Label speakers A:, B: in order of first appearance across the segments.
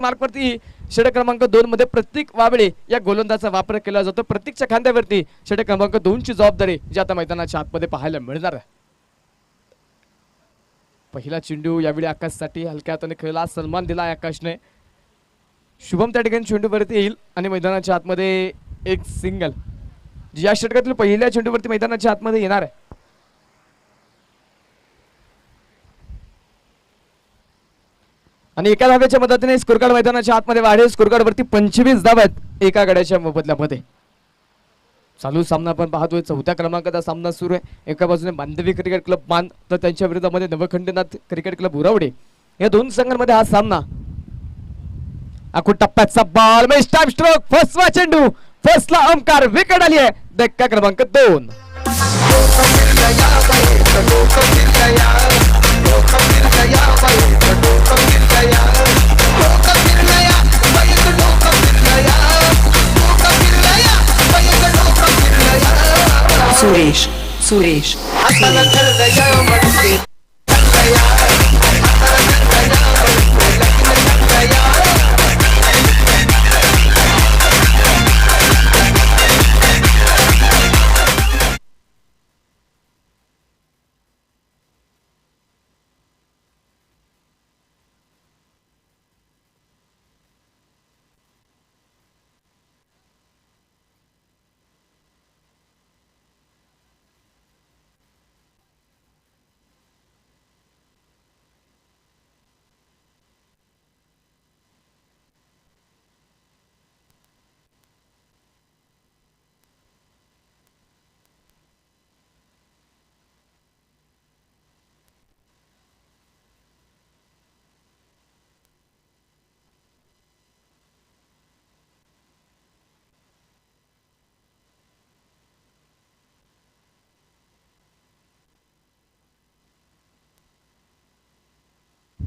A: मार्कवरती षटक क्रमांक दोन मध्ये प्रत्येक वाबळे या गोलंदाचा वापर केला जातो. प्रत्येकच्या खांद्यावरती षटक क्रमांक दोनची जबाबदारी जी आता मैदानाच्या आतमध्ये पाहायला मिळणार आहे. पहिला चेंडू यावेळी आकाशसाठी हलक्या हाताने खेळला. सन्मान दिला आकाशने. शुभम त्या ठिकाणी चेंडूवरती येईल आणि मैदानाच्या आतमध्ये एक सिंगल या षटकातील पहिल्या चेंडूवरती मैदानाच्या आतमध्ये येणार आहे. आणि एका धाव्याच्या मदतीने स्कोरकार्ड मैदानाच्या आतमध्ये वाढेल. स्कोरकार्ड वरती पंचवीस धाव एका गड्याच्या मोबदल्यामध्ये. चालू सामना आपण पाहतोय. चौथ्या क्रमांकाचा सामना सुरू आहे. एका बाजूने बांधवी क्रिकेट क्लब मान तर त्यांच्या विरोधामध्ये नवखंडनाथ क्रिकेट क्लब उरावडे. या दोन संघांमध्ये हा सामना. आखून टप्प्याचा बॉल स्टाफ स्ट्रोक फर्स्ट चेंडू फसला ला ओमकार विकेट आली आहे. धक्का क्रमांक दोन.
B: सुरेश सुरेश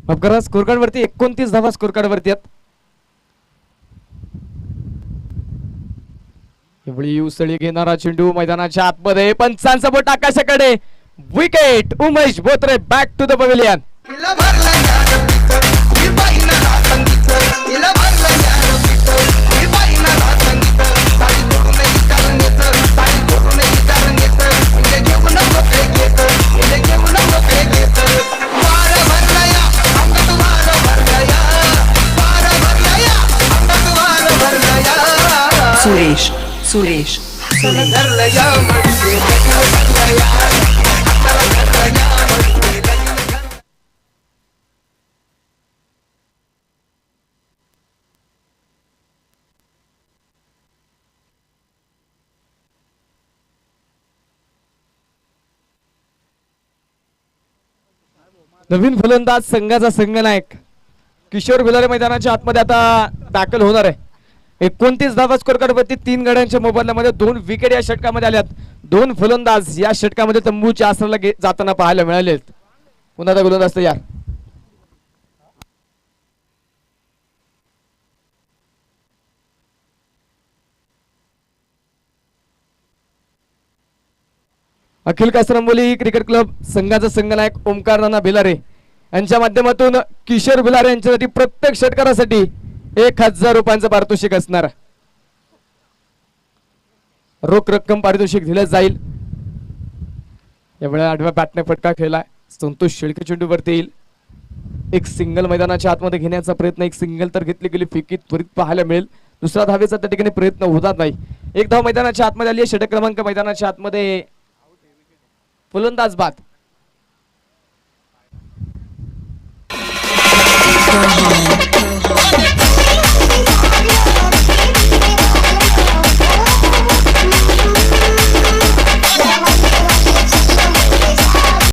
A: अपघात स्कोर कार्ड वरती एकोणतीस धावा स्कोर कार्ड वरती आहेत. एवढी उसळी घेणारा चेंडू मैदानाच्या आतमध्ये पंचांचा बोट आकाशाकडे. Wicket Umesh Botre back to the pavilion
B: Suresh Suresh
A: नवीन फलंदाज संघाचा संघनायक किशोर भिलारे मैदानाच्या आतमध्ये आता दाखल होणार आहे. एकोणतीस धावा स्कोर कार्ड तीन गड्यांच्या मोबदल्यामध्ये दोन विकेट या षटकामध्ये आल्यात. दोन फलंदाज या षटकामध्ये तंबूच्या आसनाला जाताना पाहायला मिळालेत. पुन्हा गोलंदाज तयार अखिल कासरंबोली क्रिकेट क्लब संघाचा संघनायक ओमकार नाना भिलारे यांच्या माध्यमातून किशोर भिलारे यांच्यासाठी प्रत्येक षटकारासाठी एक हजार रुपयांचं पारितोषिक असणार. रोख रक्कम पारितोषिक दिलं जाईल. यावेळेला आठव्या बॅटने फटका खेळलाय. संतोष शेळके चेंडूवरती येईल. एक सिंगल मैदानाच्या आतमध्ये घेण्याचा प्रयत्न एक सिंगल तर घेतली गेली फिकी त्वरित पाहायला मिळेल. दुसरा धावेचा त्या ठिकाणी प्रयत्न होतात नाही. एक धाव मैदानाच्या आतमध्ये आली आहे षटक क्रमांक मैदानाच्या आतमध्ये. फुलंदाज बाद.